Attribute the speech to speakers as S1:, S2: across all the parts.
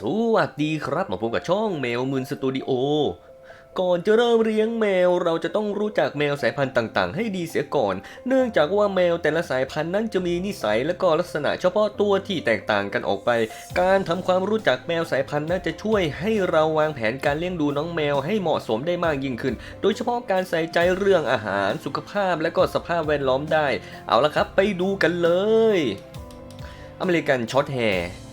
S1: สวัสดีครับมาพบกับช่องแมวมืนสตูดิโอ ก่อนจะเริ่มเลี้ยงแมวเราจะต้องรู้จักแมวสายพันธุ์ต่างๆ ให้ดีเสียก่อน เนื่องจากว่าแมวแต่ละสายพันธุ์นั้นจะมีนิสัยและก็ลักษณะเฉพาะตัวที่แตกต่างกันออกไป การทำความรู้จักแมวสายพันธุ์นั้นจะช่วยให้เราวางแผนการเลี้ยงดูน้องแมวให้เหมาะสมได้มากยิ่งขึ้น โดยเฉพาะการใส่ใจเรื่องอาหารสุขภาพและก็สภาพแวดล้อมได้ เอาละครับ ไปดูกันเลย อเมริกันช็อตแฮร์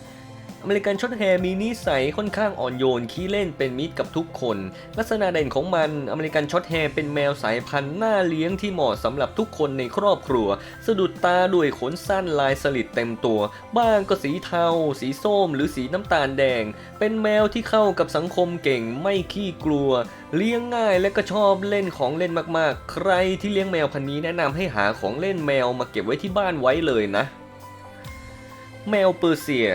S1: อเมริกันช็อตแฮร์มีนิสัยค่อนข้างอ่อนโยนขี้เล่นเป็นมิตรกับทุกคน ลักษณะเด่นของมันอเมริกันช็อตแฮร์เป็นแมวสายพันธุ์น่าเลี้ยงที่เหมาะสำหรับทุกคนในครอบครัว สะดุดตาด้วยขนสั้นลายสลิดเต็มตัว บ้างก็สีเทา สีส้ม หรือสีน้ำตาลแดง เป็นแมวที่เข้ากับสังคมเก่งไม่ขี้กลัว เลี้ยงง่ายและก็ชอบเล่นของเล่นมากๆ ใครที่เลี้ยงแมวพันธุ์นี้แนะนำให้หาของเล่นแมวมาเก็บไว้ที่บ้านไว้เลยนะ แมวเปอร์เซีย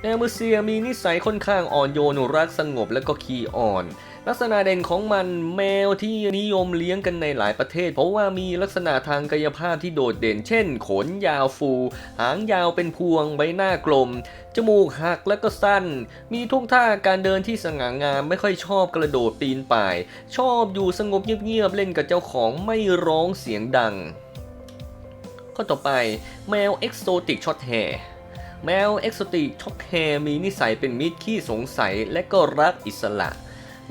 S1: แมวเปอร์เซียมีนิสัยค่อนข้างอ่อนโยนรักสงบและก็ขี้อ่อน ลักษณะเด่นของมันแมวที่นิยมเลี้ยงกันในหลายประเทศ เพราะว่ามีลักษณะทางกายภาพที่โดดเด่น เช่น ขนยาวฟู หางยาวเป็นพวง ใบหน้ากลม จมูกหักและก็สั้น มีท่วงท่าการเดินที่สง่างามไม่ค่อยชอบกระโดดปีนป่าย ชอบอยู่สงบเงียบๆเล่นกับเจ้าของไม่ร้องเสียงดัง ข้อต่อไปแมวเอ็กโซติกช็อตแฮร์ แมวเอ็กโซติกช็อตแฮมีนิสัยเป็นมิตรขี้สงสัยและก็รักอิสระ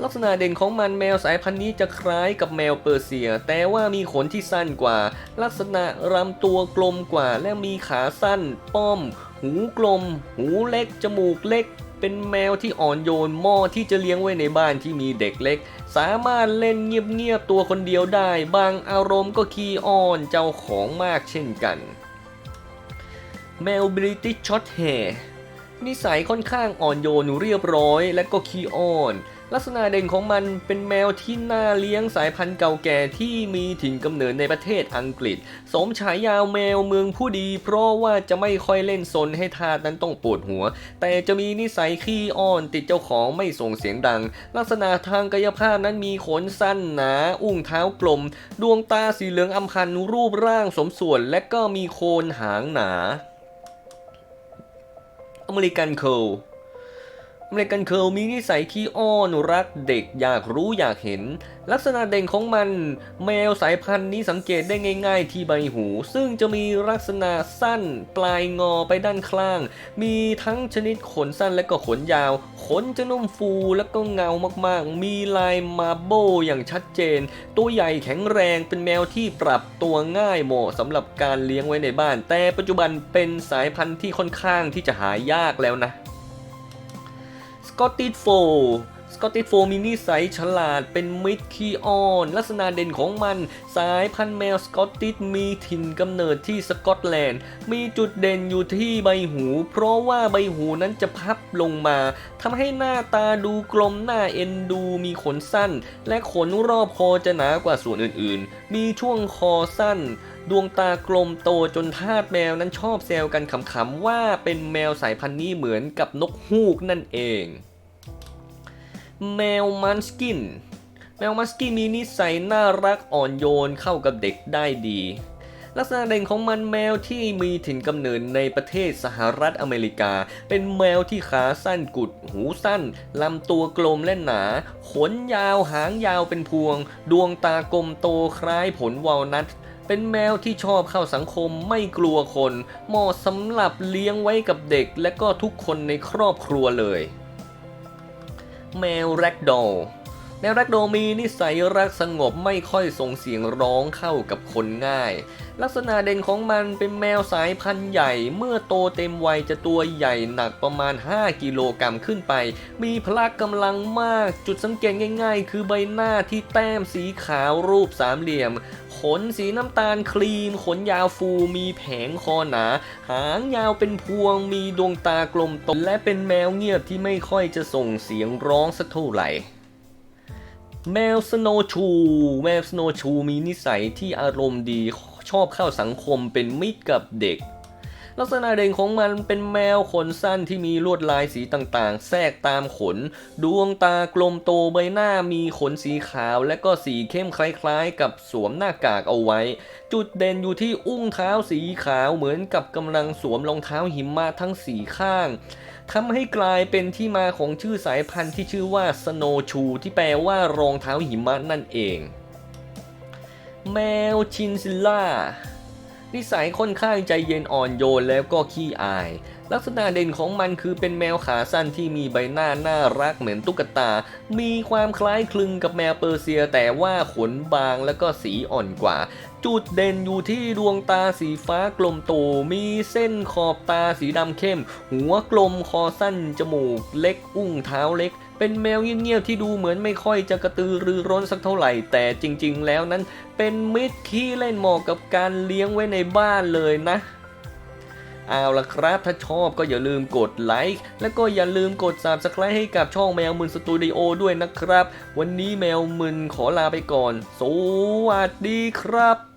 S1: ลักษณะเด่นของมันแมวสายพันธุ์นี้จะคล้ายกับแมวเปอร์เซีย แต่ว่ามีขนที่สั้นกว่า ลักษณะลำตัวกลมกว่า และมีขาสั้น ป้อม หูกลม หูเล็ก จมูกเล็ก เป็นแมวที่อ่อนโยนเหมาะที่จะเลี้ยงไว้ในบ้านที่มีเด็กเล็ก สามารถเล่นเงียบๆตัวคนเดียวได้ บางอารมณ์ก็ขี้อ้อนเจ้าของมากเช่นกัน แมวบริติชช็อตแฮนิสัยค่อนข้างอ่อนโยนเรียบร้อย และก็ขี้อ้อน ลักษณะเด่นของมันเป็นแมวที่น่าเลี้ยงสายพันธุ์เก่าแก่ที่มีถิ่นกำเนิดในประเทศอังกฤษ สมฉายาแมวเมืองผู้ดี เพราะว่าจะไม่ค่อยเล่นซนให้ทาสนั้นต้องปวดหัว แต่จะมีนิสัยขี้อ้อนติดเจ้าของไม่ส่งเสียงดัง ลักษณะทางกายภาพนั้นมีขนสั้นหนา อุ้งเท้ากลม ดวงตาสีเหลืองอำพันรูปร่างสมส่วน และก็มีโคนหางหนา อเมริกันโคล อเมริกันเคิลมีนิสัยขี้อ้อนรักเด็กอยากรู้อยากเห็น ลักษณะเด่นของมัน แมวสายพันธุ์นี้สังเกตได้ง่าย ๆ ที่ใบหู ซึ่งจะมีลักษณะสั้น ปลายงอไปด้านข้าง มีทั้งชนิดขนสั้นและก็ขนยาว ขนจะนุ่มฟูและก็เงามากๆ มีลายมาโบอย่างชัดเจน ตัวใหญ่แข็งแรงเป็นแมวที่ปรับตัวง่ายเหมาะสำหรับการเลี้ยงไว้ในบ้าน แต่ปัจจุบันเป็นสายพันธุ์ที่ค่อนข้างที่จะหายากแล้วนะ กอตติชโฟสกอตติชโฟมีนิสัยฉลาดเป็นมิตรขี้อ้อน ลักษณะเด่นของมัน สายพันธุ์แมวสกอตติชมีถิ่นกำเนิดที่สกอตแลนด์ มีจุดเด่นอยู่ที่ใบหู เพราะว่าใบหูนั้นจะพับลงมาทำให้หน้าตาดูกลมหน้าเอ็นดูมีขนสั้น และขนรอบคอจะหนากว่าส่วนอื่นๆ มีช่วงคอสั้น ดวงตากลมโตจนทาสแมวนั้นชอบแซวกันขำๆว่าเป็นแมวสายพันธุ์นี้เหมือนกับนกฮูกนั่นเอง แมวมันสกิน แมวมันสกินมีนิสัยน่ารักอ่อนโยนเข้ากับเด็กได้ดี ลักษณะเด่นของมันแมวที่มีถิ่นกำเนิดในประเทศสหรัฐอเมริกา เป็นแมวที่ขาสั้นกุด หูสั้นลำตัวกลมและหนา ขนยาวหางยาวเป็นพวง ดวงตากลมโตคล้ายผลวอลนัท เป็นแมวที่ชอบเข้าสังคมไม่กลัวคนเหมาะสำหรับเลี้ยงไว้กับเด็กและก็ทุกคนในครอบครัวเลย แมวแร็กดอล แมวร็กโดมีนิสัยรักสงบไม่ค่อยส่งเสียงร้องเข้ากับคนง่าย ลักษณะเด่นของมันเป็นแมวสายพันธุ์ใหญ่ เมื่อโตเต็มวัยจะตัวใหญ่หนักประมาณ 5 กิโลกรัมขึ้นไป มีพละกำลังมากจุดสังเกตง่าย ๆ คือใบหน้าที่แต้มสีขาวรูปสามเหลี่ยม ขนสีน้ำตาลครีม ขนยาวฟูมีแผงคอหนา หางยาวเป็นพวงมีดวงตากลมโตและเป็นแมวเงียบที่ไม่ค่อยจะส่งเสียงร้องสักเท่าไหร่ แมวสโนชูแมวสโนชูมีนิสัยที่อารมณ์ดีชอบเข้าสังคมเป็นมิตรกับเด็ก ลักษณะเด่นของมันเป็นแมวขนสั้นที่มีลวดลายสีต่างๆ แทรกตามขน ดวงตากลมโตใบหน้ามีขนสีขาว และก็สีเข้มคล้ายๆ กับสวมหน้ากากเอาไว้ จุดเด่นอยู่ที่อุ้งเท้าสีขาวเหมือนกับกำลังสวมรองเท้าหิมะทั้งสีข้าง ทำให้กลายเป็นที่มาของชื่อสายพันธุ์ที่ชื่อว่า Snow Shoe ที่แปลว่ารองเท้าหิมะนั่นเอง แมวชินซิลล่านิสัยค่อนข้างใจเย็นอ่อนโยนแล้วก็ขี้อายลักษณะเด่นของมันคือเป็นแมวขาสั้นที่มีใบหน้าน่ารักเหมือนตุ๊กตา มีความคล้ายคลึงกับแมวเปอร์เซีย แต่ว่าขนบางแล้วก็สีอ่อนกว่า จุดเด่นอยู่ที่ดวงตาสีฟ้ากลมโต มีเส้นขอบตาสีดำเข้ม หัวกลมคอสั้น จมูกเล็ก อุ้งเท้าเล็กเป็นแมวเงียบๆที่ดูเหมือนไม่ค่อยจะกระตือรือร้นสักเท่าไหร่ แต่จริงๆแล้วนั้น เป็นมิตรขี้เล่นเหมาะกับการเลี้ยงไว้ในบ้านเลยนะ เอาละครับ ถ้าชอบก็อย่าลืมกดไลค์และก็อย่าลืมกด Subscribe ให้กับช่องแมวมึนสตูดิโอด้วยนะครับ วันนี้แมวมึนขอลาไปก่อน สวัสดีครับ